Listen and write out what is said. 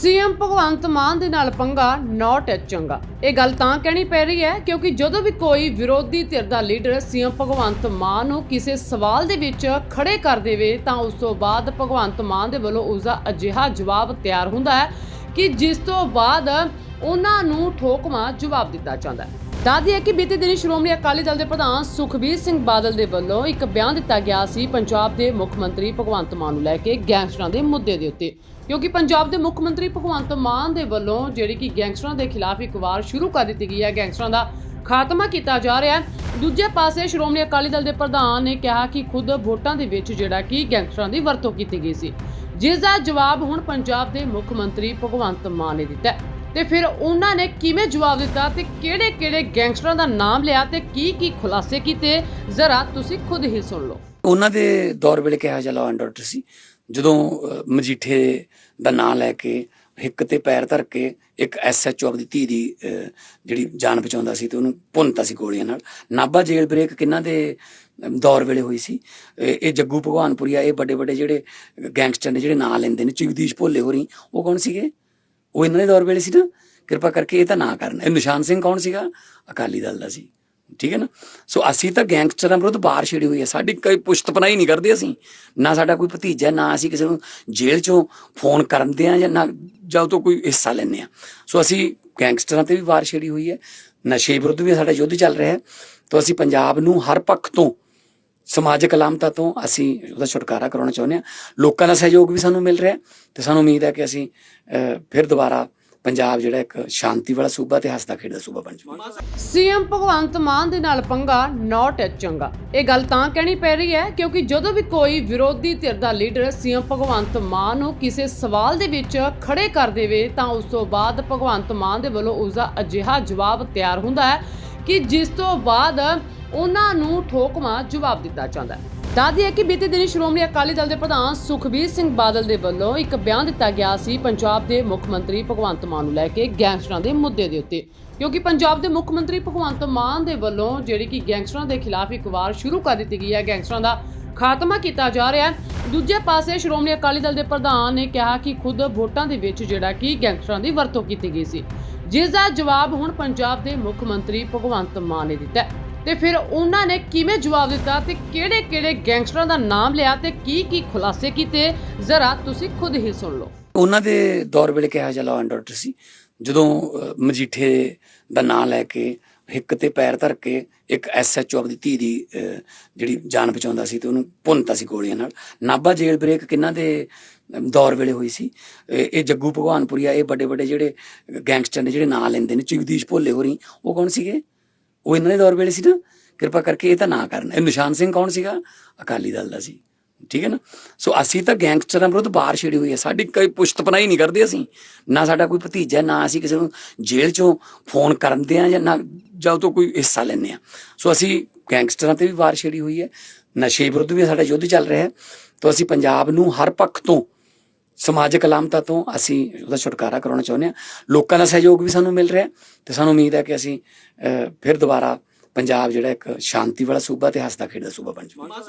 CM Bhagwant ਮਾਨ ਦੇ ਨਾਲ ਪੰਗਾ ਨਾਟ ਚੰਗਾ। ਇਹ ਗੱਲ ਤਾਂ ਕਹਿਣੀ ਪੈ ਰਹੀ ਹੈ ਕਿਉਂਕਿ ਜਦੋਂ ਵੀ ਕੋਈ ਵਿਰੋਧੀ ਧਿਰ ਦਾ ਲੀਡਰ ਸੀਐਮ ਭਗਵੰਤ ਮਾਨ ਨੂੰ ਕਿਸੇ ਸਵਾਲ ਦੇ ਵਿੱਚ ਖੜੇ ਕਰ ਦੇਵੇ, ਤਾਂ ਉਸ ਤੋਂ ਬਾਅਦ ਭਗਵੰਤ ਮਾਨ ਦੇ ਵੱਲੋਂ ਉਸ ਦਾ ਅਜਿਹਾ ਜਵਾਬ ਤਿਆਰ ਹੁੰਦਾ ਹੈ ਕਿ ਜਿਸ ਤੋਂ ਬਾਅਦ ਉਹਨਾਂ ਨੂੰ ਠੋਕਵਾਂ ਜਵਾਬ ਦਿੱਤਾ ਜਾਂਦਾ ਹੈ। ਦੱਸਦੀ ਹੈ ਕਿ ਬੀਤੇ ਦਿਨੀ ਸ਼੍ਰੋਮਣੀ ਅਕਾਲੀ ਦਲ ਦੇ ਪ੍ਰਧਾਨ ਸੁਖਬੀਰ ਸਿੰਘ ਬਾਦਲ ਦੇ ਵੱਲੋਂ ਇੱਕ ਬਿਆਨ ਦਿੱਤਾ ਗਿਆ ਸੀ ਪੰਜਾਬ ਦੇ ਮੁੱਖ ਮੰਤਰੀ ਭਗਵੰਤ ਮਾਨ ਨੂੰ ਲੈ ਕੇ ਗੈਂਗਸਟਰਾਂ ਦੇ ਮੁੱਦੇ ਦੇ ਉੱਤੇ। ਕਿਉਂਕਿ ਪੰਜਾਬ ਦੇ ਮੁੱਖ ਮੰਤਰੀ ਭਗਵੰਤ ਮਾਨ ਦੇ ਵੱਲੋਂ ਜਿਹੜੀ ਕਿ ਗੈਂਗਸਟਰਾਂ ਦੇ ਖਿਲਾਫ ਇੱਕ ਵਾਰ ਸ਼ੁਰੂ ਕਰ ਦਿੱਤੀ ਗਈ ਹੈ, ਗੈਂਗਸਟਰਾਂ ਦਾ ਖਾਤਮਾ ਕੀਤਾ ਜਾ ਰਿਹਾ ਹੈ। ਦੂਜੇ ਪਾਸੇ ਸ਼੍ਰੋਮਣੀ ਅਕਾਲੀ ਦਲ ਦੇ ਪ੍ਰਧਾਨ ਨੇ ਕਿਹਾ ਕਿ ਖੁਦ ਵੋਟਾਂ ਦੇ ਵਿੱਚ ਜਿਹੜਾ ਕਿ ਗੈਂਗਸਟਰਾਂ ਦੀ ਵਰਤੋਂ ਕੀਤੀ ਗਈ ਸੀ। ਜਿਸ ਦਾ ਜਵਾਬ ਹੁਣ ਪੰਜਾਬ ਦੇ ਮੁੱਖ ਮੰਤਰੀ ਭਗਵੰਤ ਮਾਨ ਨੇ ਦਿੱਤਾ ਹੈ। ਤੇ ਫਿਰ ਉਹਨਾਂ ਨੇ ਕਿਵੇਂ ਜਵਾਬ ਦਿੱਤਾ ਤੇ ਕਿਹੜੇ-ਕਿਹੜੇ ਗੈਂਗਸਟਰਾਂ ਦਾ ਨਾਮ ਲਿਆ ਤੇ ਕੀ-ਕੀ ਖੁਲਾਸੇ ਕੀਤੇ? ਜ਼ਰਾ ਤੁਸੀਂ ਖੁਦ ਹੀ ਸੁਣ ਲਓ। ਉਹਨਾਂ ਦੇ ਦੌਰ ਵੇਲੇ ਕਿਹਾ ਜਾ ਲਾਅ ਐਂਡ ਆਰਡਰ ਸੀ। ਜਦੋਂ ਮਜੀਠੇ ਦਾ ਨਾਂ ਲੈ ਕੇ ਹਿੱਕ ਤੇ ਪੈਰ ਧਰ ਕੇ ਇੱਕ ਐਸਐਚਓ ਆਪਦੀ ਧੀ ਦੀ ਜਿਹੜੀ ਜਾਨ ਬਚਾਉਂਦਾ ਸੀ ਤੇ ਉਹਨੂੰ ਭੁੰਨਤਾ ਸੀ ਗੋਲੀਆਂ ਨਾਲ। ਨਾਭਾ ਜੇਲ ਬ੍ਰੇਕ ਕਿੰਨਾ ਦੇ ਦੌਰ ਵੇਲੇ ਹੋਈ ਸੀ। ਇਹ ਇਹ ਜੱਗੂ ਭਗਵਾਨਪੁਰੀਆ, ਇਹ ਵੱਡੇ ਵੱਡੇ ਜਿਹੜੇ ਗੈਂਗਸਟਰ ਨੇ, ਜਿਹੜੇ ਨਾਂ ਲੈਂਦੇ ਨੇ ਜਗਦੀਸ਼ ਭੋਲੇ ਹੋਰੀ, ਉਹ ਕੌਣ ਸੀਗੇ? ਉਹ ਇਹਨਾਂ ਦੇ ਦੌਰ ਵੇਲੇ ਸੀ ਨਾ, ਕਿਰਪਾ ਕਰਕੇ ਇਹ ਤਾਂ ਨਾ ਕਰਨ। ਇਹ ਨਿਸ਼ਾਨ ਸਿੰਘ ਕੌਣ ਸੀਗਾ? ਅਕਾਲੀ ਦਲ ਦਾ ਸੀ। ਠੀਕ ਹੈ ਨਾ? ਸੋ ਅਸੀਂ ਤਾਂ ਗੈਂਗਸਟਰਾਂ ਵਿਰੁੱਧ ਬਾਹਰ ਛੇੜੀ ਹੋਈ ਹੈ। ਸਾਡੀ ਕੋਈ ਪੁਸ਼ਤਪਨਾਹੀ ਨਹੀਂ ਕਰਦੇ ਅਸੀਂ। ਨਾ ਸਾਡਾ ਕੋਈ ਭਤੀਜਾ ਨਾ ਅਸੀਂ ਕਿਸੇ ਨੂੰ ਜੇਲ੍ਹ ਚੋਂ ਫੋਨ ਕਰਦੇ ਆ ਜਾਂ ਨਾ ਜਾਂ ਉਹ ਤੋਂ ਕੋਈ ਹਿੱਸਾ ਲੈਂਦੇ ਆ ਸੋ ਅਸੀਂ ਗੈਂਗਸਟਰਾਂ ਤੇ ਵੀ ਬਾਹਰ ਛੇੜੀ ਹੋਈ ਹੈ। ਨਸ਼ੇ ਵਿਰੁੱਧ ਵੀ ਸਾਡਾ ਯੁੱਧ ਚੱਲ ਰਿਹਾ ਹੈ। ਤਾਂ ਅਸੀਂ ਪੰਜਾਬ ਨੂੰ ਹਰ ਪੱਖ ਤੋਂ ਸਮਾਜਿਕ ਅਲਾਮਤਾਂ ਤੋਂ ਅਸੀਂ ਉਹਦਾ ਛੁਟਕਾਰਾ ਕਰਾਉਣਾ ਚਾਹੁੰਦੇ ਹਾਂ। ਲੋਕਾਂ ਦਾ ਸਹਿਯੋਗ ਵੀ ਸਾਨੂੰ ਮਿਲ ਰਿਹਾ ਤੇ ਸਾਨੂੰ ਉਮੀਦ ਹੈ ਕਿ ਅਸੀਂ ਫਿਰ ਦੁਬਾਰਾ ਪੰਜਾਬ ਜਿਹੜਾ ਇੱਕ ਸ਼ਾਂਤੀ ਵਾਲਾ ਸੂਬਾ ਤੇ ਹੱਸਦਾ ਖੇਡਦਾ ਸੂਬਾ ਬਣ ਜਾਊਗਾ। ਸੀਐਮ ਭਗਵੰਤ ਮਾਨ ਦੇ ਨਾਲ ਪੰਗਾ ਨਾਟ ਚੰਗਾ। ਇਹ ਗੱਲ ਤਾਂ ਕਹਿਣੀ ਪੈ ਰਹੀ ਹੈ ਕਿਉਂਕਿ ਜਦੋਂ ਵੀ ਕੋਈ ਵਿਰੋਧੀ ਧਿਰ ਦਾ ਲੀਡਰ ਸੀਐਮ ਭਗਵੰਤ ਮਾਨ ਨੂੰ ਕਿਸੇ ਸਵਾਲ ਦੇ ਵਿੱਚ ਖੜੇ ਕਰ ਦੇਵੇ ਤਾਂ ਉਸ ਤੋਂ ਬਾਅਦ ਭਗਵੰਤ ਮਾਨ ਦੇ ਵੱਲੋਂ ਉਸ ਦਾ ਅਜਿਹਾ ਜਵਾਬ ਤਿਆਰ ਹੁੰਦਾ ਹੈ। ਕਿ ਜਿਸ ਤੋਂ ਬਾਅਦ ਉਹਨਾਂ ਨੂੰ ਠੋਕਵਾਂ ਜਵਾਬ ਦਿੱਤਾ ਜਾਂਦਾ ਹੈ। ਦੱਸਦੀ ਹੈ ਕਿ ਬੀਤੇ ਦਿਨੀ ਸ਼੍ਰੋਮਣੀ ਅਕਾਲੀ ਦਲ ਦੇ ਪ੍ਰਧਾਨ ਸੁਖਬੀਰ ਸਿੰਘ ਬਾਦਲ ਦੇ ਵੱਲੋਂ ਇੱਕ ਬਿਆਨ ਦਿੱਤਾ ਗਿਆ ਸੀ ਪੰਜਾਬ ਦੇ ਮੁੱਖ ਮੰਤਰੀ ਭਗਵੰਤ ਮਾਨ ਨੂੰ ਲੈ ਕੇ ਗੈਂਗਸਟਰਾਂ ਦੇ ਮੁੱਦੇ ਦੇ ਉੱਤੇ। ਕਿਉਂਕਿ ਪੰਜਾਬ ਦੇ ਮੁੱਖ ਮੰਤਰੀ ਭਗਵੰਤ ਮਾਨ ਦੇ ਵੱਲੋਂ ਜਿਹੜੀ ਕਿ ਗੈਂਗਸਟਰਾਂ ਦੇ ਖਿਲਾਫ ਇੱਕ ਵਾਰ ਸ਼ੁਰੂ ਕਰ ਦਿੱਤੀ ਗਈ ਹੈ। ਗੈਂਗਸਟਰਾਂ ਦਾ ਖਾਤਮਾ ਕੀਤਾ ਜਾ ਰਿਹਾ ਹੈ। ਦੂਜੇ ਪਾਸੇ ਸ਼੍ਰੋਮਣੀ ਅਕਾਲੀ ਦਲ ਦੇ ਪ੍ਰਧਾਨ ਨੇ ਕਿਹਾ ਕਿ ਖੁਦ ਵੋਟਾਂ ਦੇ ਵਿੱਚ ਜਿਹੜਾ ਕਿ ਗੈਂਗਸਟਰਾਂ ਦੀ ਵਰਤੋਂ ਕੀਤੀ ਗਈ ਸੀ। ਜਿਸ ਦਾ ਜਵਾਬ ਹੁਣ ਪੰਜਾਬ ਦੇ ਮੁੱਖ ਮੰਤਰੀ ਭਗਵੰਤ ਮਾਨ ਨੇ ਦਿੱਤਾ ਤੇ ਫਿਰ ਉਹਨਾਂ ਨੇ ਕਿਵੇਂ ਜਵਾਬ ਦਿੱਤਾ ਤੇ ਕਿਹੜੇ-ਕਿਹੜੇ ਗੈਂਗਸਟਰਾਂ ਦਾ ਨਾਮ ਲਿਆ ਤੇ ਕੀ-ਕੀ ਖੁਲਾਸੇ ਕੀਤੇ? ਜ਼ਰਾ ਤੁਸੀਂ ਖੁਦ ਹੀ ਸੁਣ ਲਓ। ਉਹਨਾਂ ਦੇ ਦੌਰ ਵੇਲੇ ਕਿਹਾ ਜਾ ਲਾਅ ਸੀ। ਜਦੋਂ ਮਜੀਠੇ ਦਾ ਨਾਂ ਲੈ ਕੇ ਹਿੱਕ ਤੇ ਪੈਰ ਧਰ ਕੇ ਇੱਕ ਐਸਐਚਓ ਆਪਦੀ ਧੀ ਦੀ ਜਿਹੜੀ ਜਾਨ ਬਚਾਉਂਦਾ ਸੀ ਤੇ ਉਹਨੂੰ ਭੁੰਨਤਾ ਸੀ ਗੋਲੀਆਂ ਨਾਲ। ਨਾਭਾ ਜੇਲ ਬ੍ਰੇਕ ਕਿੰਨਾ ਦੇ ਦੌਰ ਵੇਲੇ ਹੋਈ ਸੀ। ਇਹ ਇਹ ਜੱਗੂ ਭਗਵਾਨਪੁਰੀਆ ਇਹ ਵੱਡੇ ਵੱਡੇ ਜਿਹੜੇ ਗੈਂਗਸਟਰ ਨੇ, ਜਿਹੜੇ ਨਾਂ ਲੈਂਦੇ ਨੇ ਜਗਦੀਸ਼ ਭੋਲੇ ਹੋਰੀ, ਉਹ ਕੌਣ ਸੀਗੇ? ਉਹ ਇਹਨਾਂ ਦੇ ਦੌਰ ਵੇਲੇ ਸੀ ਨਾ? ਕਿਰਪਾ ਕਰਕੇ ਇਹ ਤਾਂ ਨਾ ਕਰਨ। ਇਹ ਨਿਸ਼ਾਨ ਸਿੰਘ ਕੌਣ ਸੀਗਾ? ਅਕਾਲੀ ਦਲ ਦਾ ਸੀ। ਠੀਕ ਹੈ ਨਾ? ਸੋ ਅਸੀਂ ਤਾਂ ਗੈਂਗਸਟਰਾਂ ਵਿਰੁੱਧ ਬਾਹਰ ਛੇੜੀ ਹੋਈ ਹੈ। ਸਾਡੀ ਕੋਈ ਪੁਸ਼ਤ ਪਨਾਈ ਨਹੀਂ ਕਰਦੇ ਅਸੀਂ। ਨਾ ਸਾਡਾ ਕੋਈ ਭਤੀਜਾ, ਨਾ ਅਸੀਂ ਕਿਸੇ ਨੂੰ ਜੇਲ੍ਹ ਚੋਂ ਫੋਨ ਕਰਦੇ ਆ ਜਾਂ ਨਾ ਜਾਂ ਉਹ ਤੋਂ ਕੋਈ ਹਿੱਸਾ ਲੈਂਦੇ ਆ ਸੋ ਅਸੀਂ ਗੈਂਗਸਟਰਾਂ ਤੇ ਵੀ ਬਾਹਰ ਛੇੜੀ ਹੋਈ ਹੈ। ਨਸ਼ੇ ਵਿਰੁੱਧ ਵੀ ਸਾਡਾ ਯੁੱਧ ਚੱਲ ਰਿਹਾ ਹੈ। ਤਾਂ, ਅਸੀਂ ਪੰਜਾਬ ਨੂੰ ਹਰ ਪੱਖ ਤੋਂ, ਸਮਾਜਿਕ ਅਲਾਮਤਾਂ ਤੋਂ ਅਸੀਂ ਉਹਦਾ ਛੁਟਕਾਰਾ ਕਰਾਉਣਾ ਚਾਹੁੰਦੇ ਹਾਂ। ਲੋਕਾਂ ਦਾ ਸਹਿਯੋਗ ਵੀ ਸਾਨੂੰ ਮਿਲ ਰਿਹਾ ਹੈ ਤੇ ਸਾਨੂੰ ਉਮੀਦ ਹੈ ਕਿ ਅਸੀਂ ਫਿਰ ਦੁਬਾਰਾ ਪੰਜਾਬ ਜਿਹੜਾ ਇੱਕ ਸ਼ਾਂਤੀ ਵਾਲਾ ਸੂਬਾ ਤੇ ਹੱਸਦਾ ਖੇਡਦਾ ਸੂਬਾ ਬਣ ਜਾਊਗਾ।